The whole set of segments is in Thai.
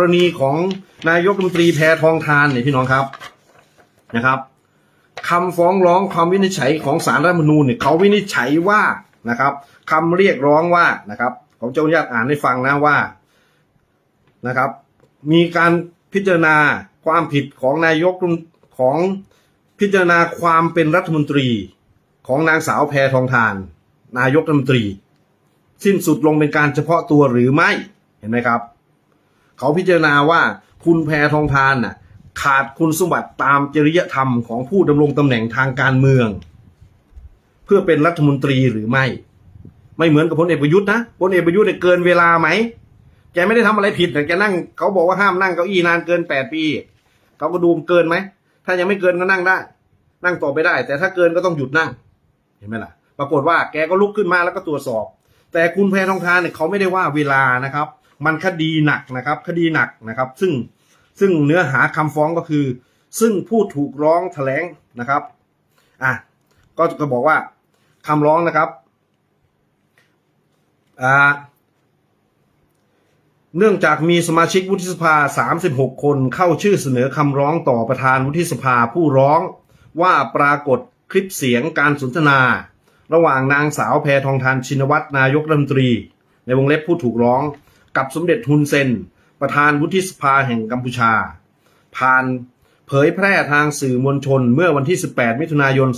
รณีของนายกรัฐมนตรีแพทองทานเนี่ยพี่น้องครับนะครับคำฟ้องร้องคำวินิจฉัยของศาลรัฐมนูญเนี่ยเขาวินิจฉัยว่านะครับคำเรียกร้องว่านะครับผมจะอนุญาตอ่านให้ฟังนะว่านะครับ มีการพิจารณาความผิดของนายกของพิจารณาความเป็นรัฐมนตรีของนางสาวแพทองทาน นายกรัฐมนตรี สิ้นสุดลงเป็นการเฉพาะตัวหรือไม่เห็นไหมครับ เขาพิจารณาว่าคุณแพทองทานน่ะขาดคุณสมบัติตามจริยธรรมของผู้ดำรงตำแหน่งทางการเมือง เพื่อเป็นรัฐมนตรีหรือไม่ ไม่เหมือนกับพลเอกประยุทธ์นะพลเอกประยุทธ์เนี่ยเกินเวลาไหมแกไม่ได้ทำอะไรผิดแต่แกนั่งเขาบอกว่าห้ามนั่งเก้าอี้นานเกินแปดปีเขาก็ดูมเกินไหมถ้ายังไม่เกินก็นั่งได้ นั่งต่อไปได้ แต่ถ้าเกินก็ต้องหยุดนั่ง เห็นไหมล่ะ ปรากฏว่าแกก็ลุกขึ้นมาแล้วก็ตรวจสอบ แต่คุณแพทองทานเนี่ยเขาไม่ได้ว่าเวลานะครับ มันคดีหนักนะครับ คดีหนักนะครับ ซึ่งซึ่งเนื้อหาคำฟ้องก็คือ ซึ่งผู้ถูกร้องแถลงนะครับอะก็จะบอกว่าคำร้องนะครับอ่าเนื่องจากมีสมาชิกวุฒิสภา 36 คนเข้าชื่อเสนอคำร้องต่อประธานวุฒิสภาผู้ร้องว่าปรากฏคลิปเสียงการสนทนา ระหว่างนางสาวแพทองทานชินวัตรนายกรัฐมนตรี ในวงเล็บผู้ถูกร้อง กับสมเด็จฮุนเซน ประธานวุฒิสภาแห่งกัมพูชา ผ่านเผยแพร่ทางสื่อมวลชนเมื่อวันที่ 18 มิถุนายน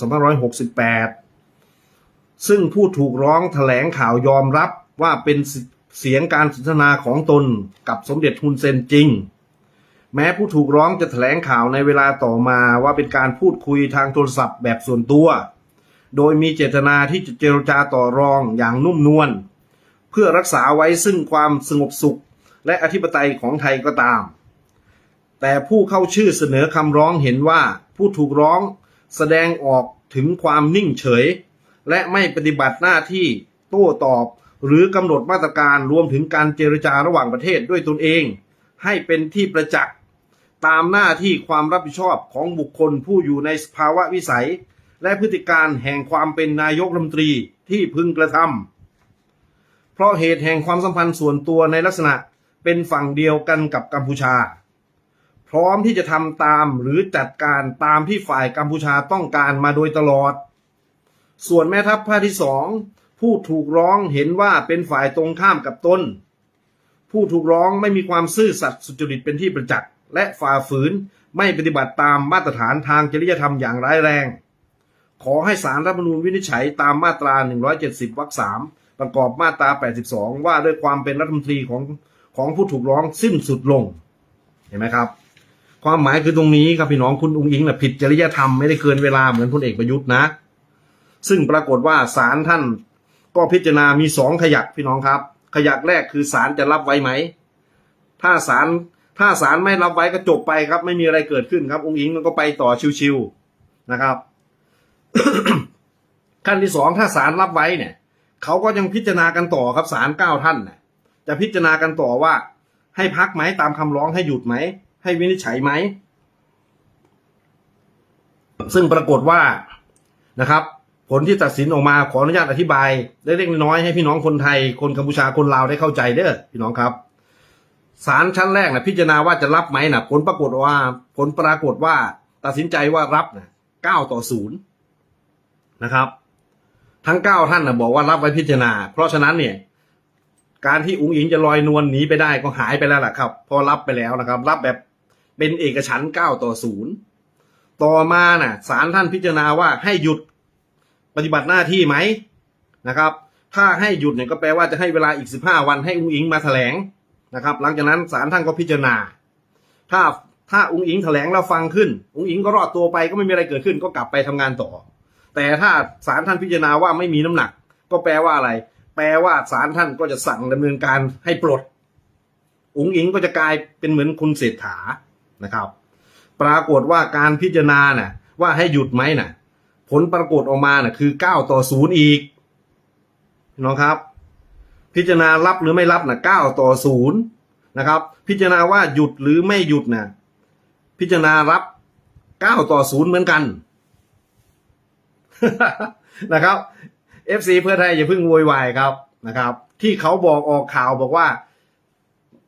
2568 ซึ่งผู้ถูกร้องแถลงข่าวยอมรับว่าเป็นเสียงการสนทนาของตนกับสมเด็จฮุนเซนจริง แม้ผู้ถูกร้องจะแถลงข่าวในเวลาต่อมาว่าเป็นการพูดคุยทางโทรศัพท์แบบส่วนตัว โดยมีเจตนาที่จะเจรจาต่อรองอย่างนุ่มนวล เพื่อรักษาไว้ซึ่งความสงบสุขและอธิปไตยของไทยก็ตาม แต่ผู้เข้าชื่อเสนอคำร้องเห็นว่าผู้ถูกร้องแสดงออกถึงความนิ่งเฉย และไม่ปฏิบัติหน้าที่โต้ตอบ หรือกำหนดมาตรการรวมถึงการเจรจาระหว่างประเทศด้วยตนเอง ให้เป็นที่ประจักษ์ตามหน้าที่ความรับผิดชอบของบุคคลผู้อยู่ในสภาวะวิสัย และพฤติการแห่งความเป็นนายกรัฐมนตรีที่พึงกระทำ ราะเหตุแห่งความสัมพันธ์ส่วนตัวในลักษณะเป็นฝั่งเดียวกันกับกัมพูชา พร้อมที่จะทำตามหรือจัดการตามที่ฝ่ายกัมพูชาต้องการมาโดยตลอด ส่วนแม่ทัพภาคที่สองผู้ถูกร้องเห็นว่าเป็นฝ่ายตรงข้ามกับตนผู้ถูกร้องไม่มีความซื่อสัตย์สุจริตเป็นที่ประจักษ์ และฝ่าฝืนไม่ปฏิบัติตามมาตรฐานทางจริยธรรมอย่างร้ายแรง ขอให้สารรัฐมนูญวินิจฉัยตามมาตรา 170 วรรคสาม ประกอบมาตรา 82 ว่าด้วยความเป็นรัฐมนตรีของของผู้ถูกร้องสิ้นสุดลง เห็นไหมครับ ความหมายคือตรงนี้ครับพี่น้องคุณอุ้งอิงนะผิดจริยธรรมไม่ได้เกินเวลาเหมือนพลเอกประยุทธ์นะ ซึ่งปรากฏว่าศาลท่านก็พิจารณามีสองขยักพี่น้องครับ ขยักแรกคือศาลจะรับไว้ไหม ถ้าศาลถ้าศาลไม่รับไว้ก็จบไปครับ ไม่มีอะไรเกิดขึ้นครับองค์อิงมันก็ไปต่อชิวๆนะครับ ขั้นที่สองถ้าศาลรับไว้เนี่ย เขาก็ยังพิจารณากันต่อครับศาลเก้าท่านน่ะจะพิจารณากันต่อว่า ให้พักไหมตามคำร้องให้หยุดไหม ให้วินิจฉัยไหม ซึ่งปรากฏว่านะครับ ผลที่ตัดสินออกมาขออนุญาตอธิบายเล็กๆน้อยๆให้พี่น้องคนไทย คนกัมพูชาคนลาวได้เข้าใจเด้อพี่น้องครับศาลชั้นแรกนะพิจารณาว่าจะรับไหมนะผลปรากฏว่า ผลปรากฏว่า ตัดสินใจว่ารับนะเก้าต่อศูนย์นะครับ ทั้งเก้าท่านนะบอกว่ารับไว้พิจารณา เพราะฉะนั้นเนี่ย การที่อุ้งอิงจะลอยนวลหนีไปได้ก็หายไปแล้วล่ะครับ พอรับไปแล้วนะครับ รับแบบเป็นเอกฉันเก้าต่อศูนย์ต่อมาน่ะศาลท่านพิจารณาว่าให้หยุดปฏิบัติหน้าที่ไหมนะครับ ถ้าให้หยุดเนี่ยก็แปลว่าจะให้เวลาอีกสิบห้าวันให้อุ้งอิงมาแถลงนะครับ หลังจากนั้นศาลท่านก็พิจารณา ถ้าถ้าอุ้งอิงแถลงแล้วฟังขึ้น อุ้งอิงก็รอดตัวไปก็ไม่มีอะไรเกิดขึ้นก็กลับไปทำงานต่อ แต่ถ้าศาลท่านพิจารณาว่าไม่มีน้ำหนัก ก็แปลว่าอะไร แปลว่าศาลท่านก็จะสั่งดำเนินการให้ปลดอุ๋งอิงก็จะกลายเป็นเหมือนคุณเศรษฐานะครับ ปรากฏว่าการพิจารณาน่ะ ว่าให้หยุดไหมน่ะ ผลปรากฏออกมาน่ะ คือเก้าต่อศูนย์อีกน้องครับ พิจารณารับหรือไม่รับน่ะเก้าต่อศูนย์นะครับ พิจารณาว่าหยุดหรือไม่หยุดน่ะพิจารณารับเก้าต่อศูนย์เหมือนกัน นะครับ FC เพื่อไทยอย่าเพิ่งโวยวายครับนะครับ ที่เขาบอกออกข่าวบอกว่า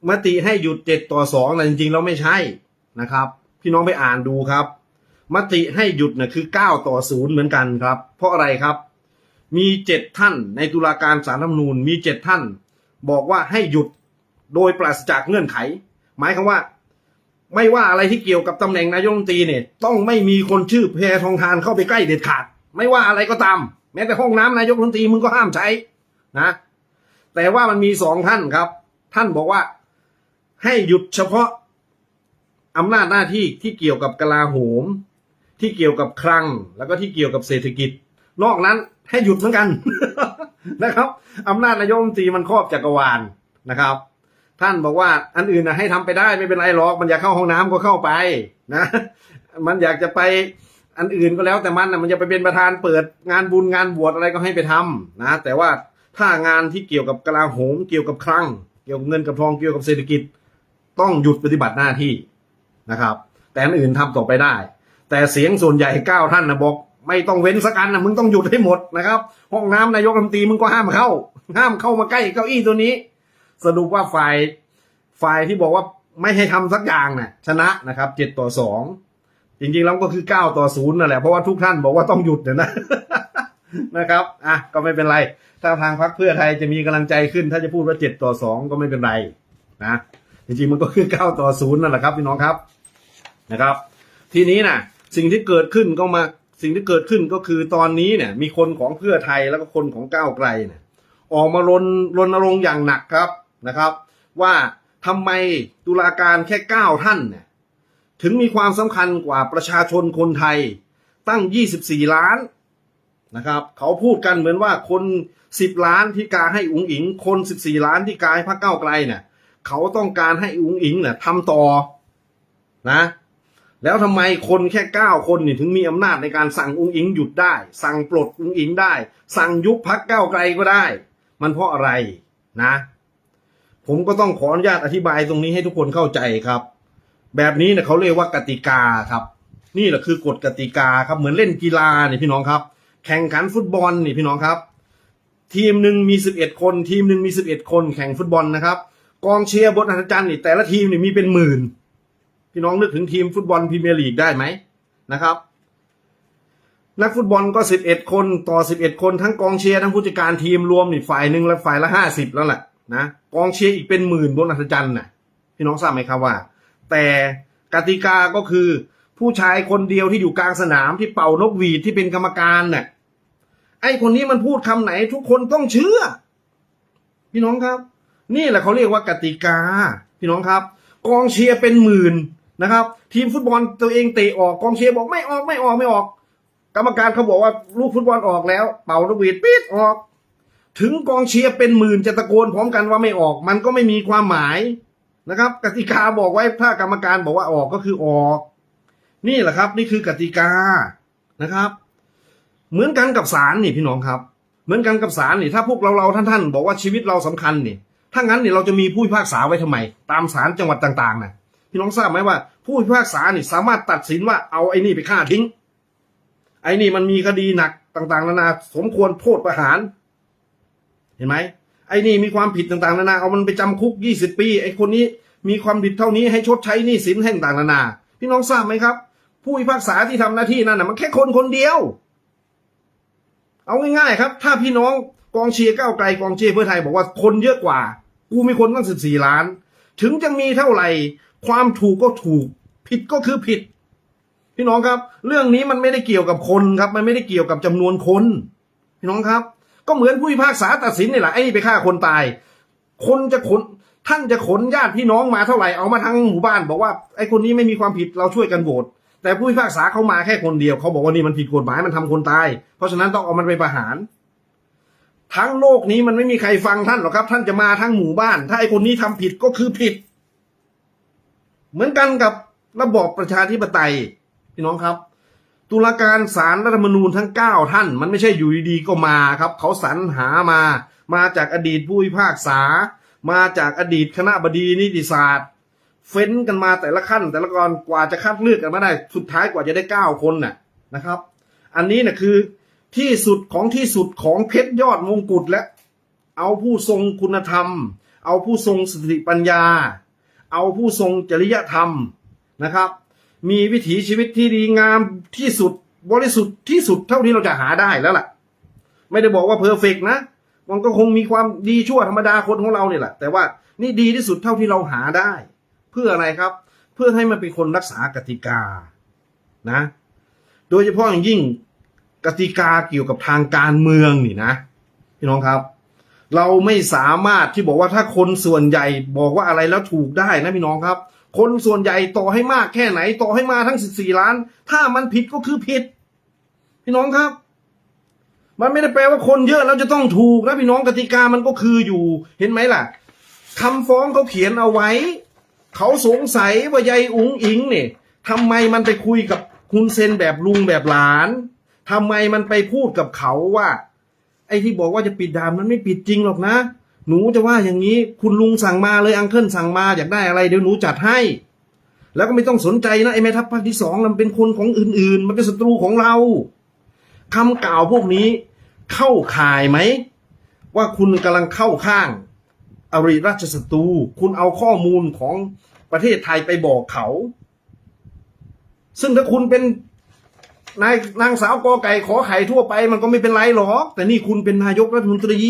มติให้หยุดเจ็ดต่อสองนะจริงๆแล้วไม่ใช่นะครับ พี่น้องไปอ่านดูครับ มติให้หยุดนะคือเก้าต่อศูนย์เหมือนกันครับ เพราะอะไรครับ มีเจ็ดท่านในตุลาการสารรัฐมนูญมีเจ็ดท่าน บอกว่าให้หยุดโดยปราศจากเงื่อนไข หมายความว่า ไม่ว่าอะไรที่เกี่ยวกับตำแหน่งนายกรัฐมนตรีเนี่ย ต้องไม่มีคนชื่อแพทองทานเข้าไปใกล้เด็ดขาด ไม่ว่าอะไรก็ตาม แม้แต่ห้องน้ำนายกรัฐมนตรีมึงก็ห้ามใช้นะ แต่ว่ามันมีสองท่านครับ ท่านบอกว่าให้หยุดเฉพาะอำนาจหน้าที่ที่เกี่ยวกับกลาโหม ที่เกี่ยวกับคลัง แล้วก็ที่เกี่ยวกับเศรษฐกิจ นอกนั้นให้หยุดเหมือนกันนะครับอำนาจนายกรัฐมนตรีมันครอบจักรวาลนะครับ ท่านบอกว่าอันอื่นนะให้ทำไปได้ไม่เป็นไรหรอกมันอยากเข้าห้องน้ำก็เข้าไปนะ มันอยากจะไป อันอื่นก็แล้วแต่มันนะมันจะไปเป็นประธานเปิดงานบุญงานบวชอะไรก็ให้ไปทำนะ แต่ว่าถ้างานที่เกี่ยวกับกลาโหมเกี่ยวกับคลังเกี่ยวกับเงินกับทองเกี่ยวกับเศรษฐกิจ ต้องหยุดปฏิบัติหน้าที่นะครับ แต่อันอื่นทำต่อไปได้ แต่เสียงส่วนใหญ่เก้าท่านนะบอก ไม่ต้องเว้นสักอันนะมึงต้องหยุดให้หมดนะครับ ห้องน้ำนายกรัฐมนตรีมึงก็ห้ามเข้า ห้ามเข้ามาใกล้เก้าอี้ตัวนี้ สรุปว่าฝ่ายฝ่ายที่บอกว่าไม่ให้ทำสักอย่างน่ะชนะนะครับเจ็ดต่อสอง จริงๆแล้วก็คือเก้าต่อศูนย์นั่นแหละเพราะว่าทุกท่านบอกว่าต้องหยุดเนี่ยนะนะครับอะก็ไม่เป็นไร ถ้าทางพรรคเพื่อไทยจะมีกำลังใจขึ้น ถ้าจะพูดว่าเจ็ดต่อสองก็ไม่เป็นไรนะจริงๆมันก็คือเก้าต่อศูนย์นั่นแหละครับพี่น้องครับนะครับ ทีนี้นะสิ่งที่เกิดขึ้นก็มาสิ่งที่เกิดขึ้นก็คือตอนนี้เนี่ยมีคนของเพื่อไทยแล้วก็คนของก้าวไกลเนี่ยออกมารณรณรงค์อย่างหนักครับนะครับ ว่าทำไมตุลาการแค่เก้าท่านเนี่ย ถึงมีความสำคัญกว่าประชาชนคนไทยตั้ง 24 ล้านนะครับเขาพูดกันเหมือนว่าคน 10 ล้านที่กาให้อุ๋งอิง คน 14 ล้านที่กาให้พรรคก้าไกลเนี่ยเขาต้องการให้อุ๋งอิงเนี่ยทำต่อนะ แล้วทำไมคนแค่เก้าคนนี่ถึงมีอำนาจในการสั่งอุงอิงหยุดได้ สั่งปลดอุงอิงได้ สั่งยุบพักก้าไกลก็ได้ มันเพราะอะไรนะ ผมก็ต้องขออนุญาตอธิบายตรงนี้ให้ทุกคนเข้าใจครับ แบบนี้เนี่ยเขาเรียกว่ากติกาครับ นี่แหละคือกฎกติกาครับเหมือนเล่นกีฬาเนี่ยพี่น้องครับ แข่งขันฟุตบอลนี่พี่น้องครับ ทีมหนึ่งมีสิบเอ็ดคน ทีมหนึ่งมีสิบเอ็ดคน แข่งฟุตบอลนะครับ กองเชียร์บนอัศจรรย์นี่แต่ละทีมนี่มีเป็นหมื่น พี่น้องนึกถึงทีมฟุตบอลพรีเมียร์ลีกได้ไหมนะครับนักฟุตบอลก็สิบเอ็ดคนต่อสิบเอ็ดคนทั้งกองเชียร์ทั้งผู้จัดการทีมรวมนี่ฝ่ายหนึ่งและฝ่ายละห้าสิบแล้วแหละนะกองเชียร์อีกเป็นหมื่นบนอัศจรรย์น่ะพี่น้องทราบไหมครับว่า แต่กติกาก็คือ ผู้ชายคนเดียวที่อยู่กลางสนามที่เป่านกหวีดที่เป็นกรรมการเน่ะไอคนนี้มันพูดคำไหนทุกคนต้องเชื่อ พี่น้องครับ นี่แหละเขาเรียกว่ากติกา พี่น้องครับ กองเชียร์เป็นหมื่นนะครับ ทีมฟุตบอลตัวเองเตะออกกองเชียร์บอกไม่ออกไม่ออกไม่ออก กรรมการเขาบอกว่าลูกฟุตบอลออกแล้ว เป่านกหวีดปี๊ดออก ถึงกองเชียร์เป็นหมื่นจะตะโกนพร้อมกันว่าไม่ออก มันก็ไม่มีความหมาย นะครับ กติกาบอกไว้ถ้ากรรมการบอกว่าออกก็คือออก นี่แหละครับ นี่คือกติกานะครับ เหมือนกันกับศาลนี่พี่น้องครับ เหมือนกันกับศาลนี่ถ้าพวกเราเราท่านท่านๆบอกว่าชีวิตเราสำคัญนี่ถ้างั้นเนี่ยเราจะมีผู้พิพากษาไว้ทำไม ตามศาลจังหวัดต่างๆนะพี่น้องทราบไหมว่า ผู้พิพากษานี่สามารถตัดสินว่าเอาไอ้นี่ไปฆ่าทิ้ง ไอ้นี่มันมีคดีหนักต่างๆ นานาสมควรโทษประหาร เห็นไหม ไอ้นี่มีความผิดต่างๆนานาเอามันไปจำคุกยี่สิบปี ไอ้คนนี้มีความผิดเท่านี้ให้ชดใช้หนี้สินให้ต่างๆนานา พี่น้องทราบไหมครับ ผู้พิพากษาที่ทำหน้าที่นั่นน่ะมันแค่คนคนเดียว เอาง่ายๆครับ ถ้าพี่น้องกองเชียร์ก้าวไกลกองเชียร์เพื่อไทยบอกว่าคนเยอะกว่า กูมีคนตั้งสิบสี่ล้าน ถึงจะมีเท่าไหร่ ความถูกก็ถูก ผิดก็คือผิด พี่น้องครับ เรื่องนี้มันไม่ได้เกี่ยวกับคนครับ มันไม่ได้เกี่ยวกับจำนวนคน พี่น้องครับ ก็เหมือนผู้พิพากษาตัดสินนี่แหละไอ้นี่ไปฆ่าคนตาย คนจะขนท่านจะขนญาติพี่น้องมาเท่าไหร่เอามาทั้งหมู่บ้าน บอกว่าไอ้คนนี้ไม่มีความผิดเราช่วยกันโหวตแต่ผู้พิพากษาเขามาแค่คนเดียวเขาบอกว่านี่มันผิดกฎหมายมันทำคนตาย เพราะฉะนั้นต้องเอามันไปประหาร ทั้งโลกนี้มันไม่มีใครฟังท่านหรอกครับ ท่านจะมาทั้งหมู่บ้าน ถ้าไอ้คนนี้ทำผิดก็คือผิด เหมือนกันกับระบอบประชาธิปไตยพี่น้องครับ ตุลาการศาลรัฐธรรมนูญทั้งเก้าท่าน มันไม่ใช่อยู่ดีๆก็มาครับ เขาสรรหามา มาจากอดีตผู้พิพากษา มาจากอดีตคณะบดีนิติศาสตร์ เฟ้นกันมาแต่ละขั้น แต่ละกรกว่าจะคัดเลือกกันมาได้ สุดท้ายกว่าจะได้เก้าคนน่ะนะครับ อันนี้น่ะคือที่สุดของที่สุดของเพชรยอดมงกุฎและ เอาผู้ทรงคุณธรรม เอาผู้ทรงสติปัญญา เอาผู้ทรงจริยธรรมนะครับ มีวิถีชีวิตที่ดีงามที่สุดบริสุทธิ์ที่สุดเท่าที่เราจะหาได้แล้วล่ะ ไม่ได้บอกว่าเพอร์เฟกนะมันก็คงมีความดีชั่วธรรมดาคนของเราเนี่ยแหละ แต่ว่านี่ดีที่สุดเท่าที่เราหาได้ เพื่ออะไรครับ เพื่อให้มันเป็นคนรักษากติกานะ โดยเฉพาะอย่างยิ่งกติกาเกี่ยวกับทางการเมืองนี่นะพี่น้องครับ เราไม่สามารถที่บอกว่าถ้าคนส่วนใหญ่บอกว่าอะไรแล้วถูกได้นะพี่น้องครับ คนส่วนใหญ่ต่อให้มากแค่ไหน ต่อให้มาทั้ง14ล้าน ถ้ามันผิดก็คือผิด พี่น้องครับ มันไม่ได้แปลว่าคนเยอะแล้วจะต้องถูกนะพี่น้องกติกามันก็คืออยู่ เห็นไหมล่ะคำฟ้องเขาเขียนเอาไว้ เขาสงสัยว่ายายอุ๋งอิงเนี่ยทำไมมันไปคุยกับคุณเซนแบบลุงแบบหลานทำไมมันไปพูดกับเขาว่า ไอ้ที่บอกว่าจะปิดด่านมันไม่ปิดจริงหรอกนะ หนูจะว่าอย่างนี้คุณลุงสั่งมาเลยอังเคิลสั่งมาอยากได้อะไรเดี๋ยวหนูจัดให้ แล้วก็ไม่ต้องสนใจนะไอ้แม่ทัพภาคที่สองมันเป็นคนของอื่น ๆ มันเป็นศัตรูของเราคำกล่าวพวกนี้เข้าข่ายไหม ว่าคุณกำลังเข้าข้างอริราชศัตรูคุณเอาข้อมูลของประเทศไทยไปบอกเขา ซึ่งถ้าคุณเป็นนายนางสาวกอไก่ขอไข่ทั่วไป มันก็ไม่เป็นไรหรอก แต่นี่คุณเป็นนายกรัฐมนตรี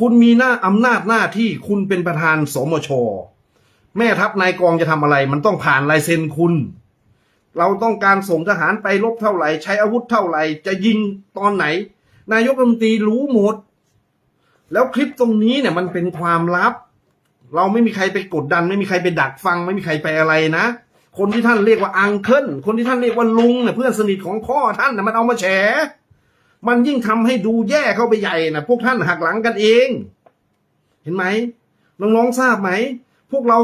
คุณมีหน้าอำนาจหน้าที่คุณเป็นประธานสมช แม่ทัพนายกองจะทำอะไร มันต้องผ่านลายเซ็นคุณ เราต้องการส่งทหารไปรบเท่าไหร่ ใช้อาวุธเท่าไหร่ จะยิงตอนไหน นายกรัฐมนตรีรู้หมด แล้วคลิปตรงนี้เนี่ยมันเป็นความลับ เราไม่มีใครไปกดดัน ไม่มีใครไปดักฟัง ไม่มีใครไปอะไรนะ คนที่ท่านเรียกว่าอังเคิลคนที่ท่านเรียกว่าลุงเนี่ยเพื่อนสนิทของพ่อท่านนะมันเอามาแฉ มันยิ่งทำให้ดูแย่เข้าไปใหญ่นะพวกท่านหักหลังกันเอง เห็นไหมน้องๆทราบไหม พวกเรา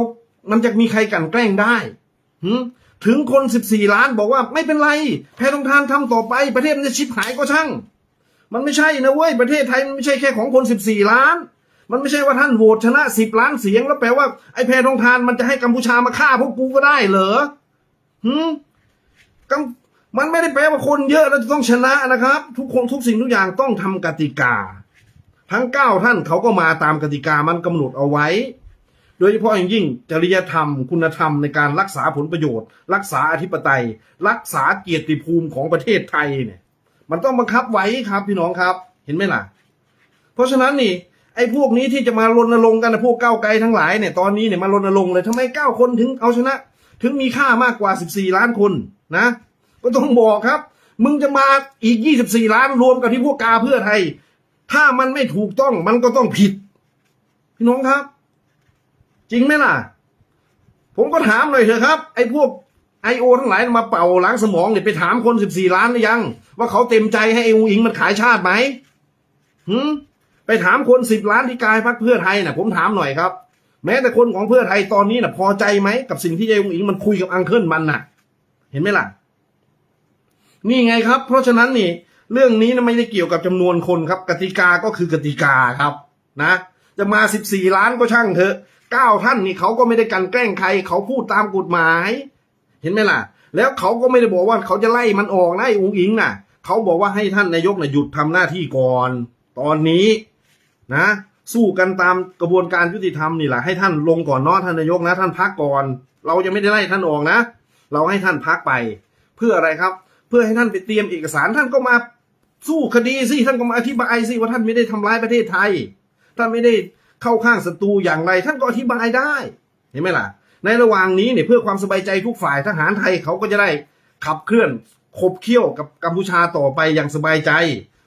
มันจะมีใครกันแกล้งได้หึถึงคนสิบสี่ล้านบอกว่าไม่เป็นไร แพทองทานทำต่อไปประเทศมันจะชิบหายก็ช่าง มันไม่ใช่นะเว้ยประเทศไทยมันไม่ใช่แค่ของคนสิบสี่ล้าน มันไม่ใช่ว่าท่านโหวตชนะสิบล้านเสียง แล้วแปลว่าไอ้แพทองทานมันจะให้กัมพูชามาฆ่าพวกกูก็ได้เหรอหืมกั มันไม่ได้แปลว่าคนเยอะแล้วจะต้องชนะนะครับ ทุกคนทุกสิ่งทุกอย่างต้องทำกติกา ทั้งเก้าท่านเขาก็มาตามกติกามันกำหนดเอาไว้ โดยเฉพาะอย่างยิ่งจริยธรรม คุณธรรมในการรักษาผลประโยชน์ รักษาอธิปไตย รักษาเกียรติภูมิของประเทศไทยเนี่ยมันต้องบังคับไว้ครับพี่น้องครับ เห็นไหมล่ะ เพราะฉะนั้นนี่ไอ้พวกนี้ที่จะมารณรงค์กันนะพวกก้าวไกลทั้งหลายเนี่ยตอนนี้เนี่ยมารณรงค์เลยทำไมเก้าคนถึงเอาชนะ ถึงมีค่ามากกว่าสิบสี่ล้านคนนะ ก็ต้องบอกครับ มึงจะมาอีกยี่สิบสี่ล้านรวมกับที่พวกกาเพื่อไทย ถ้ามันไม่ถูกต้องมันก็ต้องผิด พี่น้องครับ จริงไหมล่ะ ผมก็ถามหน่อยเถอะครับ ไอ้พวกไอโอทั้งหลายมาเป่าล้างสมองเนี่ยไปถามคนสิบสี่ล้านหรือยัง ว่าเขาเต็มใจให้ไอ้อูอิงมันขายชาติไหมหืมไปถามคนสิบล้านที่กายพักเพื่อไทยน่ะผมถามหน่อยครับ แม้แต่คนของเพื่อไทยตอนนี้น่ะพอใจไหมกับสิ่งที่ไอ้อูอิงมันคุยกับอังเคิลมันน่ะ เห็นไหมล่ะ นี่ไงครับ เพราะฉะนั้นนี่เรื่องนี้นะไม่ได้เกี่ยวกับจำนวนคนครับ กติกาก็คือกติกาครับนะ จะมาสิบสี่ล้านก็ช่างเถอะเก้าท่านนี่เขาก็ไม่ได้กันแกล้งใคร เขาพูดตามกฎหมาย เห็นไหมล่ะ แล้วเขาก็ไม่ได้บอกว่าเขาจะไล่มันออกนะไอ้อุ๋งอิงน่ะ เขาบอกว่าให้ท่านนายกน่ะหยุดทำหน้าที่ก่อน ตอนนี้นะ สู้กันตามกระบวนการยุติธรรมนี่แหละให้ท่านลงก่อนเนาะท่านนายกนะ ท่านพักก่อน เราจะไม่ได้ไล่ท่านออกนะ เราให้ท่านพักไป เพื่ออะไรครับ เพื่อให้ท่านไปเตรียมเอกสารท่านก็มาสู้คดีสิท่านก็มาอธิบายสิว่าท่านไม่ได้ทำร้ายประเทศไทย ท่านไม่ได้เข้าข้างศัตรูอย่างไร ท่านก็อธิบายได้เห็นไหมล่ะ ในระหว่างนี้เนี่ยเพื่อความสบายใจทุกฝ่ายทหารไทยเขาก็จะได้ขับเคลื่อนขบเคี้ยวกับกัมพูชาต่อไปอย่างสบายใจ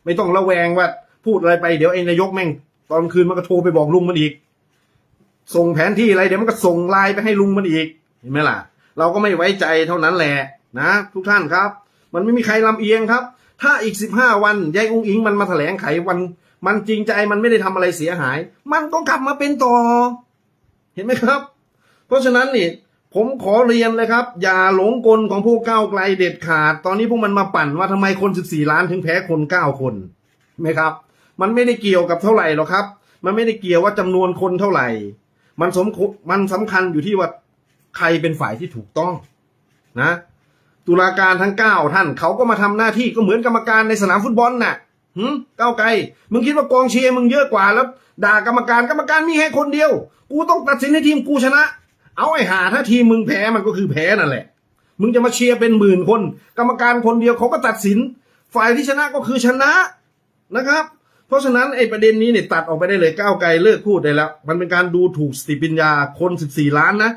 ไม่ต้องระแวงว่าพูดอะไรไปเดี๋ยวไอ้นายกแม่ง ตอนคืนมันก็โทรไปบอกลุงมันอีก ส่งแผนที่อะไรเดี๋ยวมันก็ส่งไลน์ไปให้ลุงมันอีกเห็นไหมล่ะ เราก็ไม่ไว้ใจเท่านั้นแหละนะ ทุกท่านครับ มันไม่มีใครลำเอียงครับ ถ้าอีกสิบห้าวันยายอุ้งอิงมันมาแถลงไขวัน มันจริงใจมันไม่ได้ทำอะไรเสียหาย มันก็กลับมาเป็นต่อ เห็นไหมครับ เพราะฉะนั้นนี่ผมขอเรียนเลยครับ อย่าหลงกลของพวกก้าวไกลเด็ดขาด ตอนนี้พวกมันมาปั่นว่าทำไมคน14ล้านถึงแพ้คน9คนเห็นไหมครับ มันไม่ได้เกี่ยวกับเท่าไหร่หรอกครับ มันไม่ได้เกี่ยวว่าจำนวนคนเท่าไหร่ มันสมคุมันสำคัญอยู่ที่ว่าใครเป็นฝ่ายที่ถูกต้องนะ ตุลาการทั้งเก้าท่านเขาก็มาทำหน้าที่ก็เหมือนกรรมการในสนามฟุตบอลน่ะหืมก้าวไกลมึงคิดว่ากองเชียร์มึงเยอะกว่าแล้วด่ากรรมการกรรมการมีแค่คนเดียว กูต้องตัดสินให้ทีมกูชนะ เอาไอ้หาถ้าทีมมึงแพ้มันก็คือแพ้นั่นแหละ มึงจะมาเชียร์เป็นหมื่นคน กรรมการคนเดียวเขาก็ตัดสิน ฝ่ายที่ชนะก็คือชนะนะครับ เพราะฉะนั้นไอ้ประเด็นนี้เนี่ยตัดออกไปได้เลยก้าวไกลเลิกพูดได้แล้ว มันเป็นการดูถูกสติปัญญาคนสิบสี่ล้านนะ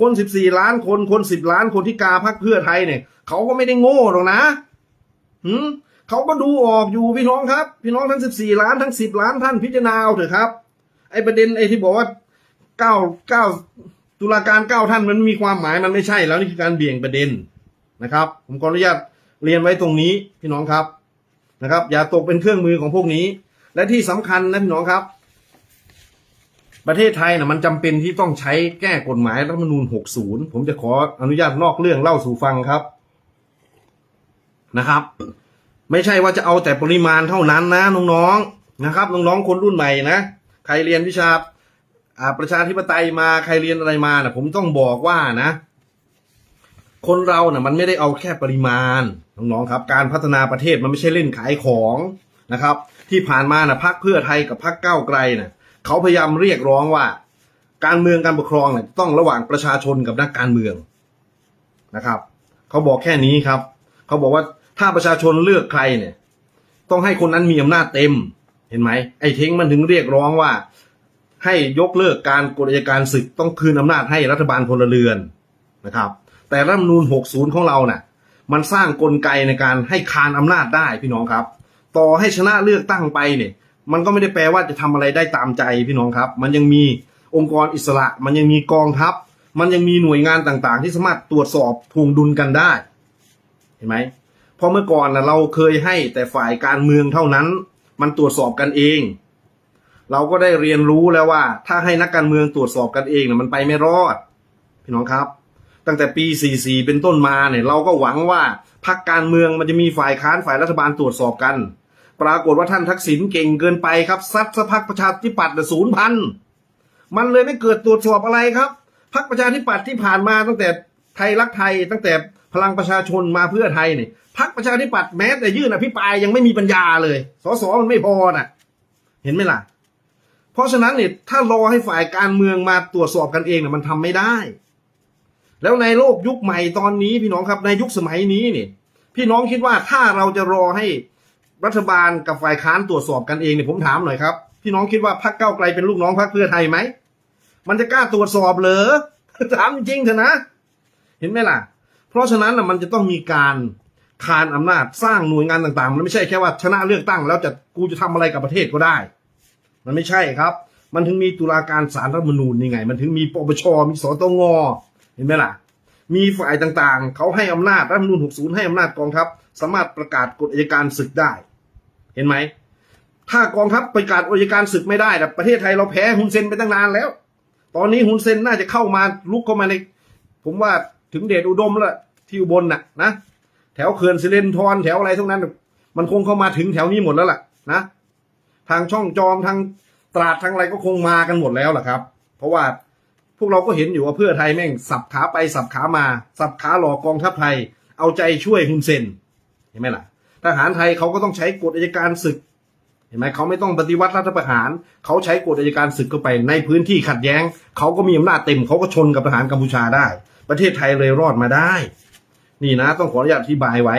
คนสิบสี่ล้านคนคนสิบล้านคนที่กาพักเพื่อไทยเนี่ยเขาก็ไม่ได้โง่หรอกนะหืมเขาก็ดูออกอยู่พี่น้องครับ พี่น้องทั้งสิบสี่ล้านทั้งสิบล้านท่านพิจารณาเอาเถอะครับ ไอประเด็นไอที่บอกว่าเก้าเก้าตุลาการเก้าท่านมันมีความหมายมันไม่ใช่แล้วนี่คือการเบี่ยงประเด็นนะครับ ผมขออนุญาตเรียนไว้ตรงนี้พี่น้องครับนะครับ อย่าตกเป็นเครื่องมือของพวกนี้ และที่สำคัญนะพี่น้องครับ ประเทศไทยนะมันจำเป็นที่ต้องใช้แก้กฎหมายรัฐธรรมนูญ 60 ผมจะขออนุญาตนอกเรื่องเล่าสู่ฟังครับนะครับ ไม่ใช่ว่าจะเอาแต่ปริมาณเท่านั้นนะน้องๆนะครับน้องๆคนรุ่นใหม่นะใครเรียนวิชาประชาธิปไตยมาใครเรียนอะไรมานะผมต้องบอกว่านะ คนเรานะ่ะมันไม่ได้เอาแค่ปริมาณน้องๆครับ การพัฒนาประเทศมันไม่ใช่เล่นขายของนะครับ ที่ผ่านมานะพักเพื่อไทยกับพักก้าไกลนะ เขาพยายามเรียกร้องว่า การเมืองการปกครองเนี่ยต้องระหว่างประชาชนกับนักการเมืองนะครับ เขาบอกแค่นี้ครับ เขาบอกว่าถ้าประชาชนเลือกใครเนี่ย ต้องให้คนนั้นมีอำนาจเต็ม เห็นไหมไอ้เท้งมันถึงเรียกร้องว่า ให้ยกเลิกการกฎอัยการศึกต้องคืนอำนาจให้รัฐบาลพลเรือนนะครับ แต่รัฐธรรมนูญ 60 ของเราน่ะ มันสร้างกลไกในการให้คานอำนาจได้พี่น้องครับ ต่อให้ชนะเลือกตั้งไปเนี่ย มันก็ไม่ได้แปลว่าจะทำอะไรได้ตามใจพี่น้องครับ มันยังมีองค์กรอิสระ มันยังมีกองทัพ มันยังมีหน่วยงานต่างๆ ที่สามารถตรวจสอบทวงดุลกันได้ เห็นไหมเพราะเมื่อก่อนนะเราเคยให้แต่ฝ่ายการเมืองเท่านั้น มันตรวจสอบกันเอง เราก็ได้เรียนรู้แล้วว่า ถ้าให้นักการเมืองตรวจสอบกันเองนะมันไปไม่รอด พี่น้องครับ ตั้งแต่ปี 44 เป็นต้นมาเนี่ย เราก็หวังว่าพรรคการเมืองมันจะมีฝ่ายค้านฝ่ายรัฐบาลตรวจสอบกัน ปรากฏว่าท่านทักษิณเก่งเกินไปครับซัดสพักประชาธิปัตย์ศูนย์พันมันเลยไม่เกิดตรวจสอบอะไรครับพรรคประชาธิปัตย์ที่ผ่านมาตั้งแต่ไทยรักไทย ตั้งแต่พลังประชาชนมาเพื่อไทยเนี่ยพรรคประชาธิปัตย์แม้แต่ยื่นอภิปรายยังไม่มีปัญญาเลย สสมันไม่พอน่ะ เห็นไหมล่ะ เพราะฉะนั้นเนี่ยถ้ารอให้ฝ่ายการเมืองมาตรวจสอบกันเองเนี่ยมันทำไม่ได้ แล้วในโลกยุคใหม่ตอนนี้พี่น้องครับในยุคสมัยนี้เนี่ยพี่น้องคิดว่าถ้าเราจะรอให้ รัฐบาลกับฝ่ายค้านตรวจสอบกันเองเนี่ยผมถามหน่อยครับ พี่น้องคิดว่าพรรคเก้าไกลเป็นลูกน้องพรรคเพื่อไทยไหมมันจะกล้าตรวจสอบเหรอถามจริงเถอะนะ เห็นไหมล่ะ เพราะฉะนั้นน่ะมันจะต้องมีการคานอำนาจสร้างหน่วยงานต่างๆ มันไม่ใช่แค่ว่าชนะเลือกตั้ง แล้วจะกูจะทำอะไรกับประเทศก็ได้ มันไม่ใช่ครับ มันถึงมีตุลาการศาลรัฐมนูญนี่ไง มันถึงมีปปชมีสตงเห็นไหมล่ะ มีฝ่ายต่างๆ เขาให้อำนาจรัฐมนูญ60 ให้อำนาจกองทัพสามารถประกาศกฎอัยการศึกได้ เห็นไหม ถ้ากองทัพประกาศอัยการศึกไม่ได้แต่ประเทศไทยเราแพ้ฮุนเซนไปตั้งนานแล้ว ตอนนี้ฮุนเซนน่าจะเข้ามาลุกเข้ามาใน ผมว่าถึงเดชอุดมแล้วที่อุบลน่ะนะแถวเขื่อนสิเลนทรแถวอะไรทั้งนั้น มันคงเข้ามาถึงแถวนี้หมดแล้วล่ะนะ ทางช่องจอมทางตราดทางอะไรก็คงมากันหมดแล้วล่ะครับ เพราะว่าพวกเราก็เห็นอยู่ว่าเพื่อไทยแม่งสับขาไปสับขามา สับขาหลอกกองทัพไทย เอาใจช่วยฮุนเซนเห็นไหมล่ะ ทหารไทยเขาก็ต้องใช้กฎอัยการศึก เห็นไหมเขาไม่ต้องปฏิวัติรัฐประหาร เขาใช้กฎอัยการศึกเข้าไปในพื้นที่ขัดแย้ง เขาก็มีอำนาจเต็มเขาก็ชนกับทหารกัมพูชาได้ ประเทศไทยเลยรอดมาได้ นี่นะ ต้องขออนุญาตอธิบายไว้